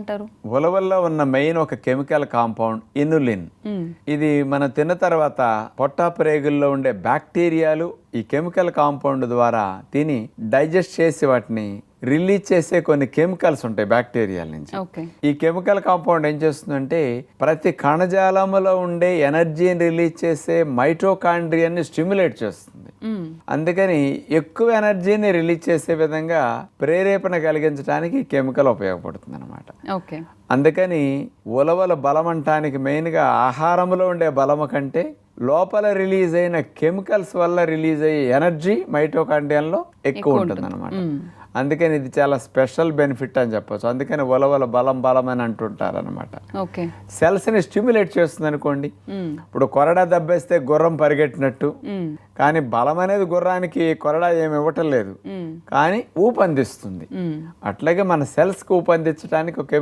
అంటారు? ఉలవల్లో ఉన్న మెయిన్ ఒక కెమికల్ కాంపౌండ్ ఇనులిన్. ఇది మనం తిన్న తర్వాత పొట్ట ప్రేగుల్లో ఉండే బ్యాక్టీరియాలు ఈ కెమికల్ కాంపౌండ్ ద్వారా తిని డైజెస్ట్ చేసి వాటిని రిలీజ్ చేసే కొన్ని కెమికల్స్ ఉంటాయి బ్యాక్టీరియాల నుంచి. ఈ కెమికల్ కాంపౌండ్ ఏం చేస్తుందంటే ప్రతి కణజాలములో ఉండే ఎనర్జీని రిలీజ్ చేసే మైటోకాండ్రియాన్ని స్టిమ్యులేట్ చేస్తుంది. అందుకని ఎక్కువ ఎనర్జీని రిలీజ్ చేసే విధంగా ప్రేరేపణ కలిగించడానికి కెమికల్ ఉపయోగపడుతుంది అనమాట ఓకే. అందుకని ఉలవల బలం అంటానికి మెయిన్గా ఆహారంలో ఉండే బలము కంటే లోపల రిలీజ్ అయిన కెమికల్స్ వల్ల రిలీజ్ అయ్యే ఎనర్జీ మైటోకాండియంలో ఎక్కువ ఉంటుంది. అనమాట అందుకని ఇది చాలా స్పెషల్ బెనిఫిట్ అని చెప్పొచ్చు. అందుకని ఉలవల బలం బలం అని అంటుంటారు అనమాట సెల్స్ని స్టిమ్యులేట్ చేస్తుంది అనుకోండి. ఇప్పుడు కొరడా దబ్బేస్తే గుర్రం పరిగెట్టినట్టు. కానీ బలం అనేది గుర్రానికి కొరడా ఏమి ఇవ్వటం లేదు. కానీ ఊపందిస్తుంది. అట్లాగే మన సెల్స్కి ఊపందించడానికి ఒక